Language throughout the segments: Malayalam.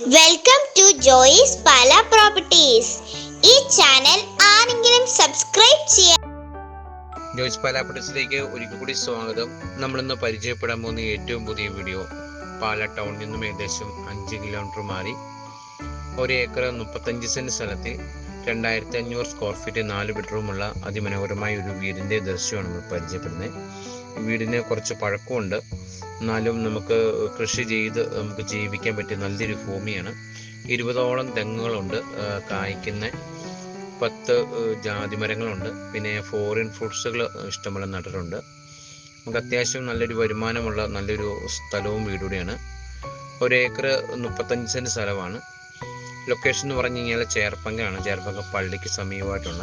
Welcome to Joice Pala properties ഈ ചാനൽ ആരെങ്കിലും സബ്സ്ക്രൈബ് ചെയ്യാൻ ജോയിസ് പാല പ്രോപ്പർട്ടീസിലേക്ക് ഒരിക്കൽ കൂടി സ്വാഗതം. നമ്മളിന്ന് പരിചയപ്പെടാൻ പോകുന്ന ഏറ്റവും പുതിയ വീഡിയോ പാല ടൗണിൽ നിന്നും ഏകദേശം അഞ്ച് കിലോമീറ്റർ മാറി. ഒരു ഏക്കർ മുപ്പത്തഞ്ച് സെന്റ് സ്ഥലത്തിൽ. രണ്ടായിരത്തി അഞ്ഞൂറ് സ്ക്വയർ ഫീറ്റ് നാല് ബെഡ്റൂമുള്ള അതിമനോഹരമായ ഒരു വീടിന്റെ ദൃശ്യമാണ് നമ്മൾ പരിചയപ്പെടുന്നത്. വീടിന് കുറച്ച് പഴക്കമുണ്ട്. എന്നാലും നമുക്ക് കൃഷി ചെയ്ത് നമുക്ക് ജീവിക്കാൻ പറ്റിയ നല്ലൊരു ഭൂമിയാണ്. ഇരുപതോളം തെങ്ങുകളുണ്ട്. കായ്ക്കുന്ന പത്ത് ഏഹ്, ജാതി മരങ്ങളുണ്ട് പിന്നെ ഫോറിൻ ഫ്രൂട്ട്സുകൾ ഇഷ്ടംപോലെ നട്ടിട്ടുണ്ട് നമുക്ക് അത്യാവശ്യം നല്ലൊരു വരുമാനമുള്ള നല്ലൊരു സ്ഥലവും വീടുകൂടിയാണ് ഒരു ഏക്കർ മുപ്പത്തഞ്ച് സെന്റ് സ്ഥലമാണ്. ലൊക്കേഷൻ എന്ന് പറഞ്ഞു കഴിഞ്ഞാൽ ചേർപ്പങ്കയാണ് ചേർപ്പങ്ക പള്ളിക്ക് സമീപമായിട്ടുള്ള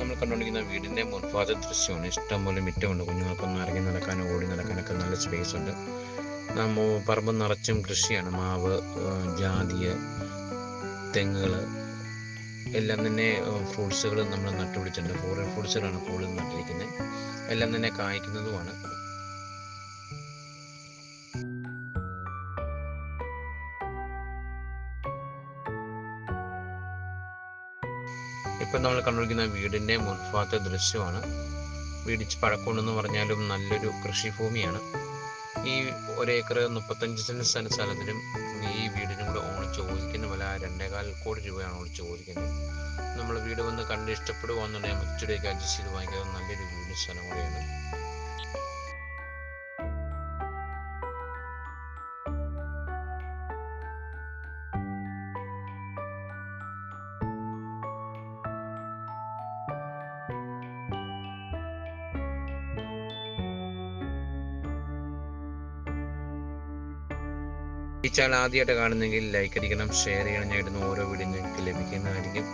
നമ്മൾ കണ്ടുകൊണ്ടിരിക്കുന്ന വീടിന്റെ മുൻഭാഗ ദൃശ്യമാണ്. ഇഷ്ടംപോലെ മിറ്റമുണ്ട്. കുഞ്ഞുങ്ങൾക്കൊന്ന് ഇറങ്ങി നടക്കാനും ഓടി നടക്കാനൊക്കെ നല്ല സ്പേസ് ഉണ്ട്. നമ്മ പറമ്പ് നിറച്ചും കൃഷിയാണ്. മാവ് ജാതിയ തെങ്ങുകൾ എല്ലാം തന്നെ ഫ്രൂട്ട്സുകൾ നമ്മൾ നട്ടുപിടിച്ചിട്ടുണ്ട്. ഫോറിൻ ഫ്രൂട്ട്സുകളാണ് കൂടുതൽ നട്ടിരിക്കുന്നത്. എല്ലാം തന്നെ കായ്ക്കുന്നതുമാണ്. ഇപ്പം നമ്മൾ കണ്ടുപിടിക്കുന്ന വീടിന്റെ മുൻഭാഗത്തെ ദൃശ്യമാണ്. വീടിച്ച് പഴക്കമുണ്ടെന്ന് പറഞ്ഞാലും നല്ലൊരു കൃഷിഭൂമിയാണ്. ഈ ഒരേക്കർ മുപ്പത്തഞ്ച് സെന്റ് സ്ഥല സ്ഥലത്തിനും ഈ വീടിനും കൂടെ ഓൺ ചോദിക്കുന്ന വില രണ്ടേകാൽ കോടി രൂപയാണ് ഓൺ ചോദിക്കുന്നത്. നമ്മൾ വീട് വന്ന് കണ്ട് ഇഷ്ടപ്പെടുകയെന്നുണ്ടെങ്കിൽ മറ്റൊരുക്കെ അഡ്ജസ്റ്റ് ചെയ്ത് വാങ്ങിക്കുന്നത് നല്ലൊരു വീട് സ്ഥലം കൂടെയാണ്. ഈ ചാനൽ ആദ്യമായിട്ട് കാണുന്നെങ്കിൽ ലൈക്ക് അടിക്കണം ഷെയർ ചെയ്യണം. ഞാൻ ഇടുന്ന ഓരോ വീഡിയോ നിങ്ങൾക്ക് ലഭിക്കുന്നതായിരിക്കും.